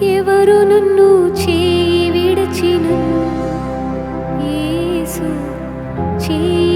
ఎవరు నన్ను చేయి విడచిను ఏసు చేయి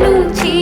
नुची